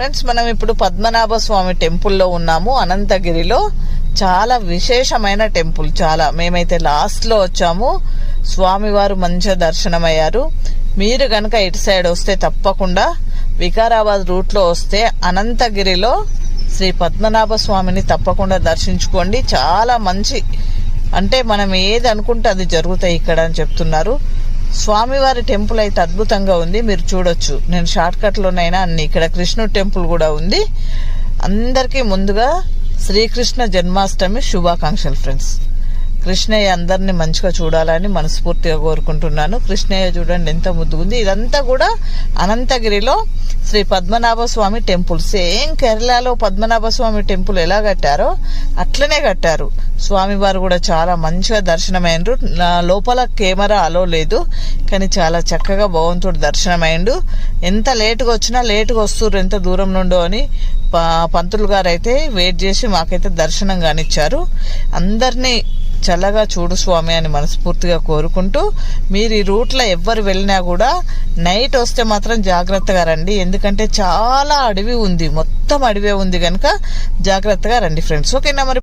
Friends మనం ఇప్పుడు పద్మనాభ స్వామి టెంపుల్లో ఉన్నాము. అనంతగిరిలో చాలా విశేషమైన టెంపుల్. చాలా మేమైతే లాస్ట్లో వచ్చాము. స్వామివారు మంచిగా దర్శనమయ్యారు. మీరు గనక ఇటు సైడ్ వస్తే తప్పకుండా వికారాబాద్ రూట్లో వస్తే అనంతగిరిలో శ్రీ పద్మనాభ స్వామిని తప్పకుండా దర్శించుకోండి. చాలా మంచి అంటే మనం ఏది అనుకుంటే అది జరుగుతాయి ఇక్కడ అని చెప్తున్నారు. స్వామివారి టెంపుల్ అయితే అద్భుతంగా ఉంది. మీరు చూడొచ్చు. నేను షార్ట్కట్లోనైనా అన్ని ఇక్కడ కృష్ణుడు టెంపుల్ కూడా ఉంది. అందరికీ ముందుగా శ్రీకృష్ణ జన్మాష్టమి శుభాకాంక్షలు ఫ్రెండ్స్. కృష్ణయ్య అందరిని మంచిగా చూడాలని మనస్ఫూర్తిగా కోరుకుంటున్నాను. కృష్ణయ్య చూడండి ఎంత ముద్దుగుంది. ఇదంతా కూడా అనంతగిరిలో శ్రీ పద్మనాభ స్వామి టెంపుల్. సేమ్ కేరళలో పద్మనాభ స్వామి టెంపుల్ ఎలా కట్టారో అట్లనే కట్టారు. స్వామివారు కూడా చాలా మంచిగా దర్శనమైండ్రు నా లోపల కెమెరా అలో లేదు కానీ చాలా చక్కగా భగవంతుడు దర్శనమైండు ఎంత లేటుగా వచ్చినా లేటుగా వస్తుర్రు ఎంత దూరం నుండో అని ప- పంతులు గారు అయితే వెయిట్ చేసి మాకైతే దర్శనం కానిచ్చారు. అందరినీ చల్లగా చూడు స్వామి అని మనస్ఫూర్తిగా కోరుకుంటూ మీరు ఈ రూట్లో ఎవ్వరు వెళ్ళినా కూడా నైట్ వస్తే మాత్రం జాగ్రత్తగా రండి. ఎందుకంటే చాలా అడవి ఉంది. మొత్తం అడవే ఉంది కనుక జాగ్రత్తగా రండి ఫ్రెండ్స్. ఓకేనా మరి?